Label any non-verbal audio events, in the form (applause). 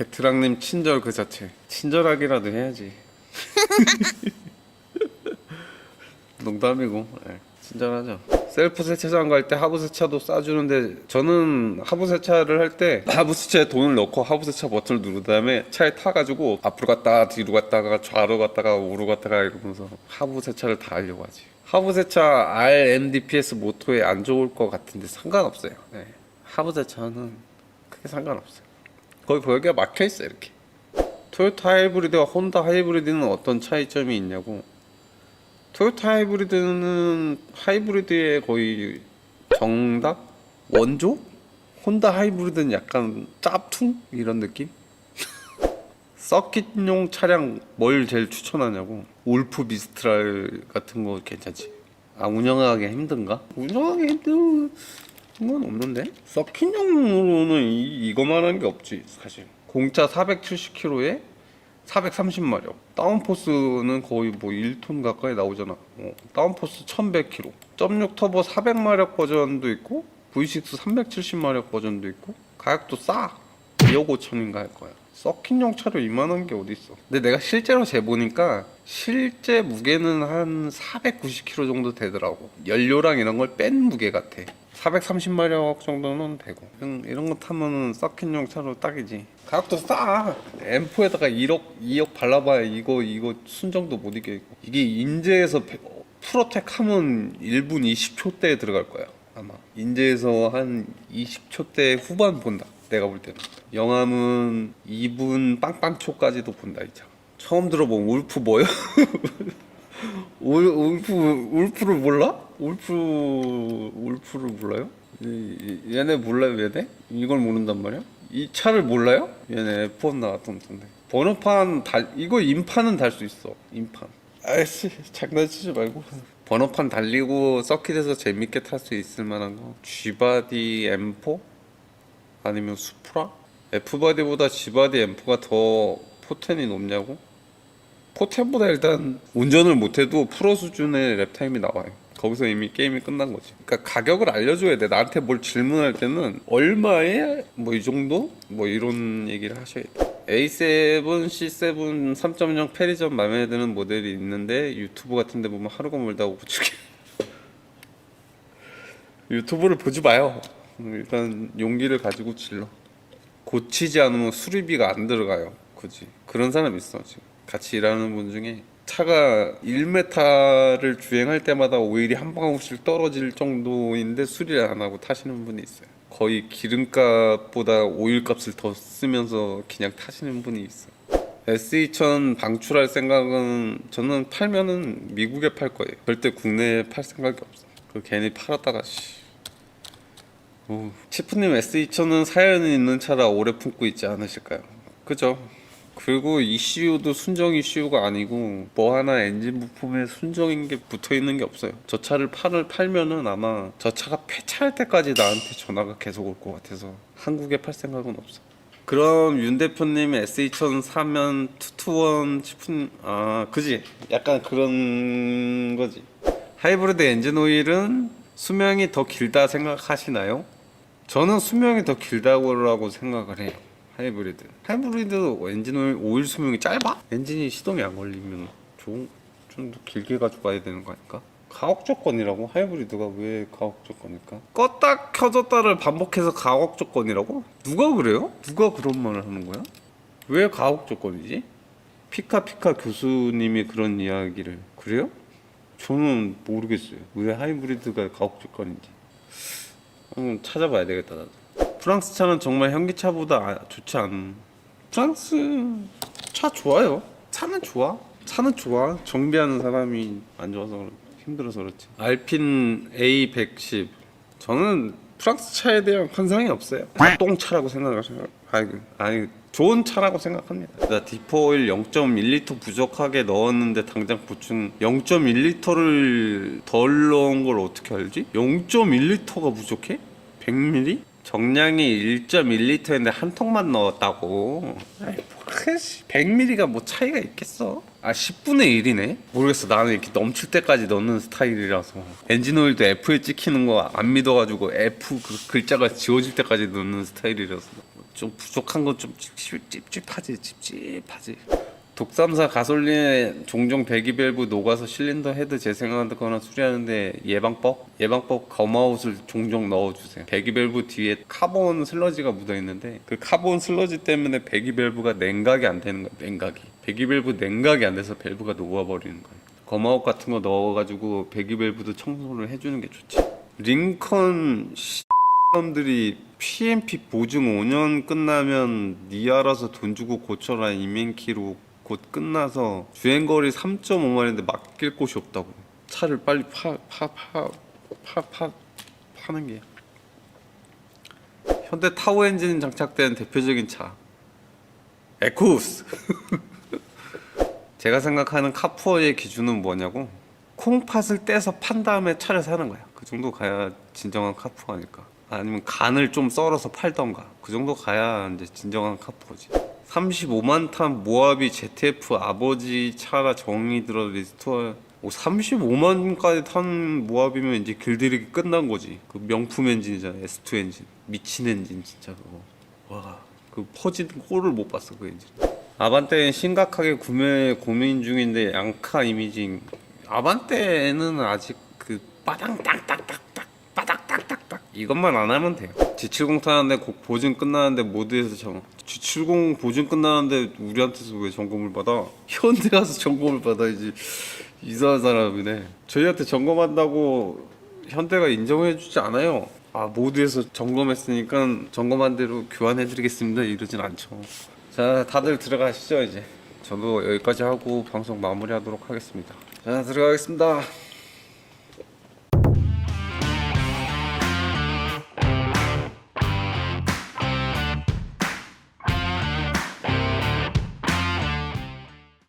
게트랑님 친절 그 자체. 친절하기라도 해야지. (laughs) 농담이고 예, 친절하죠. 셀프 세차장 갈 때 하부 세차도 싸주는데 저는 하부 세차를 할 때 하부 세차에 돈을 넣고 하부 세차 버튼을 누른 다음에 차에 타가지고 앞으로 갔다가 뒤로 갔다가 좌로 갔다가 우로 갔다가 이러면서 하부 세차를 다 하려고 하지. 하부 세차 RMDPS 모토에 안 좋을 것 같은데 상관없어요. 네. 하부 세차는 크게 상관없어요. 거의 벽에 막혀 있어 요 이렇게. 토요타 하이브리드와 혼다 하이브리드는 어떤 차이점이 있냐고. 토요타 하이브리드는 하이브리드의 거의 정답 원조? 혼다 하이브리드는 약간 짭퉁 이런 느낌? (laughs) 서킷용 차량 뭘 제일 추천하냐고 울프 미스트랄 같은 거 괜찮지 아 운영하기 힘든가? 운영하기 힘든 건 없는데? 서킷용으로는 이, 이거만 한 게 없지 사실. 공짜 470km에 430마력. 다운포스는 거의 뭐 1톤 가까이 나오잖아. 어, 다운포스 1100km .6 터보 400마력 버전도 있고 V6 370마력 버전도 있고 가격도 싸. 2억 5천인가 할 거야. 서킷용 차로 이만한 게 어디 있어? 근데 내가 실제로 재보니까 실제 무게는 한 490kg 정도 되더라고. 연료랑 이런 걸 뺀 무게 같아 430마력 정도는 되고 이런, 이런 거 타면은 서킷용 차로 딱이지 가격도 싸 M4에다가 1억 2억 발라봐야 이거 이거 순정도 못 이겨 이거. 이게 인제에서 배- 프로텍 하면 1분 20초 대에 들어갈 거야 아마 인제에서 한 20초 대 후반 본다 내가 볼 때는 영암은 2분 빵빵초까지도 본다 이 차 처음 들어본 울프? (laughs) 울, 울프 울프를 몰라? 울프 울프를 몰라요? 이- 이- 얘네 몰라요 얘네? 이걸 모른단 말이야? 이 차를 몰라요? 얘네 F1 나왔던 건데 번호판 달 이거 인판은 달 수 있어 인판 아이씨 장난치지 말고 번호판 달리고 서킷에서 재밌게 탈 수 있을 만한 거 G바디 M4 아니면 수프라 F바디보다 G바디 M4가 더 포텐이 높냐고? 포텐보다 일단 운전을 못해도 프로 수준의 랩타임이 나와요. 거기서 이미 게임이 끝난 거지. 그러니까 가격을 알려줘야 돼. 나한테 뭘 질문할 때는 얼마에 뭐 이 정도 뭐 이런 얘기를 하셔야 돼. A7, C7 3.0 페리전 마음에 드는 모델이 있는데 유튜브 같은 데 보면 하루가 멀다고 고치게. (laughs) 유튜브를 보지 마요. 일단 용기를 가지고 질러. 고치지 않으면 수리비가 안 들어가요. 굳이 그런 사람 있어 지금 같이 일하는 분 중에 차가 1m를 주행할 때마다 오일이 한 방울씩 떨어질 정도인데 수리를 안 하고 타시는 분이 있어요. 거의 기름값보다 오일값을 더 쓰면서 그냥 타시는 분이 있어요. S2000 방출할 생각은 저는 팔면은 미국에 팔 거예요. 절대 국내에 팔 생각이 없어. 그 괜히 팔았다가 씨. 오, 치프님 S2000은 사연이 있는 차라 오래 품고 있지 않으실까요? 그죠? 그리고 ECU도 순정 ECU가 아니고 뭐 하나 엔진 부품에 순정인 게 붙어 있는 게 없어요. 저 차를 팔을 팔면은 아마 저 차가 폐차할 때까지 나한테 전화가 계속 올 것 같아서 한국에 팔 생각은 없어. 그럼 윤 대표님 S2000 사면 투투원 치프님 아 그지? 약간 그런 거지. 하이브리드 엔진 오일은 수명이 더 길다 생각하시나요? 저는 수명이 더 길다고 생각을 해요. 하이브리드. 하이브리드 엔진 오일, 오일 수명이 짧아? 엔진이 시동이 안 걸리면 좋은 좀더 길게 가지고 가야 되는 거 아닐까? 가혹 조건이라고? 하이브리드가 왜 가혹 조건일까? 껐다 켜졌다를 반복해서 가혹 조건이라고? 누가 그래요? 누가 그런 말을 하는 거야? 왜 가혹 조건이지? 피카피카 교수님이 그런 이야기를 그래요? 저는 모르겠어요. 왜 하이브리드가 가혹 조건인지. 한번 찾아봐야 되겠다 나도. 프랑스 차는 정말 현기차보다 아- 좋지 않은. 프랑스 차 좋아요. 차는 좋아. 차는 좋아. 정비하는 사람이 안 좋아서 그렇- 힘들어서 그렇지. 알핀 A110. 저는 프랑스 차에 대한 환상이 없어요. 똥차라고 생각하세요. 아니, 아니 좋은 차라고 생각합니다. 나 디포일 0.1리터 부족하게 넣었는데 당장 보충 0.1리터를 덜 넣은 걸 어떻게 알지? 0.1리터가 부족해? 100ml? 정량이 1.1리터인데 한 통만 넣었다고. 아이, 뭐, 100ml가 뭐 차이가 있겠어? 아 10분의 1이네? 모르겠어 나는 이렇게 넘칠 때까지 넣는 스타일이라서 엔진 오일도 F에 찍히는 거 안 믿어가지고 F 그 글자가 지워질 때까지 넣는 스타일이라서 좀 부족한 건 좀 찝찝하지 찝찝하지 독삼사 가솔린에 종종 배기밸브 녹아서 실린더 헤드 재생하거나 수리하는데 예방법? 예방법 검아웃을 종종 넣어주세요. 배기밸브 뒤에 카본 슬러지가 묻어있는데 그 카본 슬러지 때문에 배기밸브가 냉각이 안 되는 거예요. 냉각이. 배기밸브 냉각이 안 돼서 밸브가 녹아버리는 거예요. 검아웃 같은 거 넣어가지고 배기밸브도 청소를 해주는 게 좋지. 링컨 사람들이 PMP 보증 5년 끝나면 니 알아서 돈 주고 고쳐라 이민키로 곧 끝나서 주행거리 3.5마일인데 맡길 곳이 없다고. 차를 빨리 파 파 파 파 파 파는 게. 현대 타워 엔진 장착된 대표적인 차. 에쿠스. (laughs) 제가 생각하는 카푸어의 기준은 뭐냐고? 콩팥을 떼서 판 다음에 차를 사는 거야. 그 정도 가야 진정한 카푸어 아닐까? 아니면 간을 좀 썰어서 팔던가? 그 정도 가야 이제 진정한 카푸어지 35만 탄 모하비 ZF 아버지 차가 정이 들어 리스토어 35만까지 탄 모하비면 이제 길들이기 끝난 거지. 그 명품 엔진이잖아 S2 엔진. 미친 엔진 진짜 그거. 와 그 퍼진 꼴을 못 봤어 그 엔진. 아반떼는 심각하게 구매 고민 중인데 양카 이미징. 아반떼는 아직 그 빠당땅딱딱딱 빠닥딱딱딱 이것만 안 하면 돼요. G70 타는데 곧 보증 끝나는데 모드에서 정 G70 보증 끝나는데 우리한테서 왜 점검을 받아? 현대 가서 점검을 받아야지 이상한 사람이네. 저희한테 점검한다고 현대가 인정해주지 않아요. 아 모드에서 점검했으니까 점검한 대로 교환해드리겠습니다. 이러진 않죠. 자 다들 들어가시죠 이제. 저도 여기까지 하고 방송 마무리하도록 하겠습니다. 자 들어가겠습니다